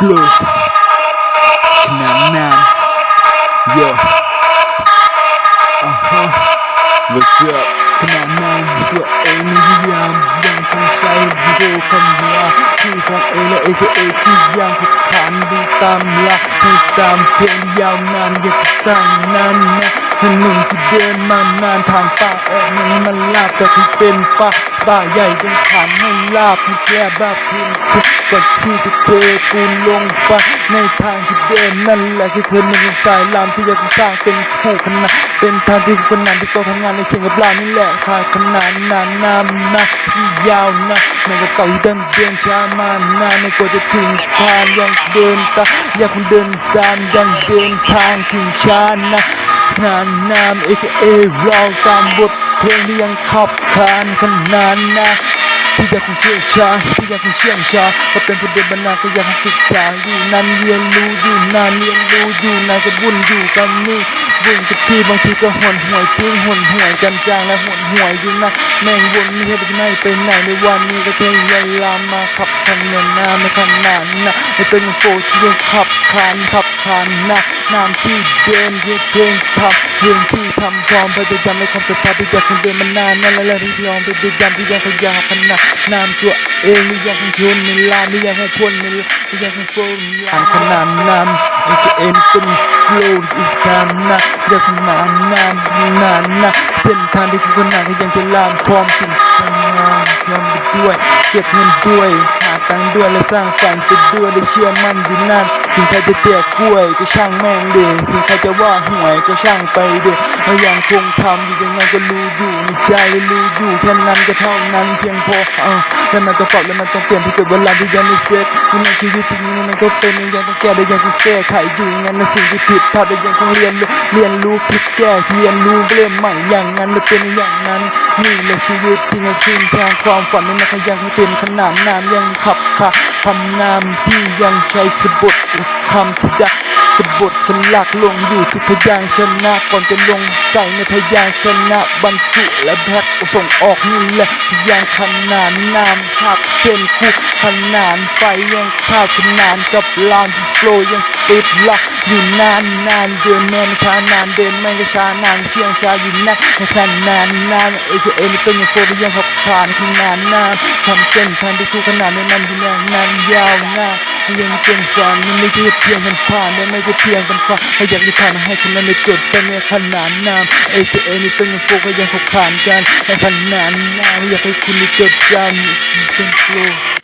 flow ขนาดนาน yo อ่าฮะ what's up ขนาดนานตัวเองมีพยายามยังคงใช้วิดีโอคำว่าชื่อของเองและ AKA ที่ยังผิดขานดูตามหลักให้ตามเพลงยาวนานอยากจะสร้างนั้นนะถนนที่เดินมานานทางป่าแอบมันมันลาบแต่ที่เป็นป่าป่าใหญ่ยังผ่านให้ลาบให้แก้บ้าพื้นทุกก่อนที่จะเทกูลงไปในทางที่เดินนั่นแหละคือเธอมันเป็นสายลามที่อยากสร้างเป็นผู้ขนาดเป็นทางที่คนนั้นที่ก็ทำงานในเชิงกับเรานี่แหละขาดขนาดนานนามนะที่ยาวนะมันก็เก่าที่เดินเดินช้ามานานในกว่าจะถึงทางยังเดินตาอยากคนเดินตามยังเดินทางถึงช้านะ นานนาม AKA เราตามบทเพลงที่ยังขับคานขนานนะที่อยากคงเชี่ยวชาญที่อยากคงเชี่ยวชาก็เป็นผู้เดินบรรณาก็อยากคงศึกษาอยู่นานเรียนรู้อยู่นานเรียนรู้อยู่นานก็วุ่นอยู่กันนี่ วุ่นกับที่บางทีก็หวนหวยจริงหวนหวยกันจางและหวนหวยอยู่นะแม่งวนไม่ให้ไปไหนไปไหนในวันนี้ก็พยายามาขับคันเงินหน้าไม่ขนาดนะไม่เป็นโฟที่ยังขับคานขับคานนะนามที่เดินเพลงทำเพลงที่ทำความพยายามในความศรัทธาที่อยากคงเดินมานานนั่นแหละและที่ยอมพยายามที่ยังพยายามขนาดนามตัว เองนี่อยังคงชนในลามนี่ยังคงพ้นในลามนี่ยังคงโฟมลามขนาดนามเอ็นเอ็นเป็นโฟล์อีกนานนะยังคงมานานนานนะเส้นทางที่คุณนานก็ยังจะลามพร้อมสิ่งทำงานยอมไปด้วย เก็บเงินด้วยหาตังค์ด้วยและสร้างฝันไปด้วยและเชื่อมั่นอยู่นั่นถึงใครจะแจกกล้วยก็ช่างแม่งเดถึงใครจะว่าห่วยก็ช่างไปเด เรายังคงทำอยู่ยังไงก็รู้อยู่ในใจรู้อยู่แค่นั้นก็เท่านั้นเพียงพอเออแล้วมันต้องปรับแล้วมันต้องเปลี่ยนที่เกิดเวลาที่ยังไม่เสร็จในชีวิตที่นี้มันก็เป็นยังต้องแก้ได้ยังคงแก้ไขอยู่งั้นนสิ่งที่ผิดพลาดได้ยังคงเรียนรู้เรียนรู้ผิดแก้เรียนรู้เริ่มใหม่อย่างนั้นและเป็นอย่างนั้นนี่แหละชีวิตที่ยังขึ้นทางความฝันนี่มันก็ยังไม่เป็นขนาดน้ำยังขับขาทำนามที่ยังใช้สะบดคำที่ได้ สะบดสลักลงอยู่ที่พยางชนะก่อนจะลงใส่ในพยางชนะบรรจุและแพ็คส่งออกนี่แหละพยางขนานนามขับเส้นคู่ขนานไปยังข้าวขนานกับลานที่โฟลยังติดล็อกอยู่นานนานเดินแม่นช้านานเดินไม่ก็ช้านานเชียงชาอยู่นานในขนานนานเอเอไม่ต้องยังโฟลว์ยังขับขานขนานนานทำเส้นทางที่คู่ขนานในนั้นที่ยังนานยาวนาน ยังเป็นฝันมันไม่ใช่เพียงันผ่านไม่ใช่เพียงกันฝันให้อยากได้ผ่านมาให้คนนั้นได้จดเป็นในขนานนามเอเอนี่เป็นโฟก็ยังขบขานกันในขนานนามอยากให้คุณได้จดจำเป็นโฟ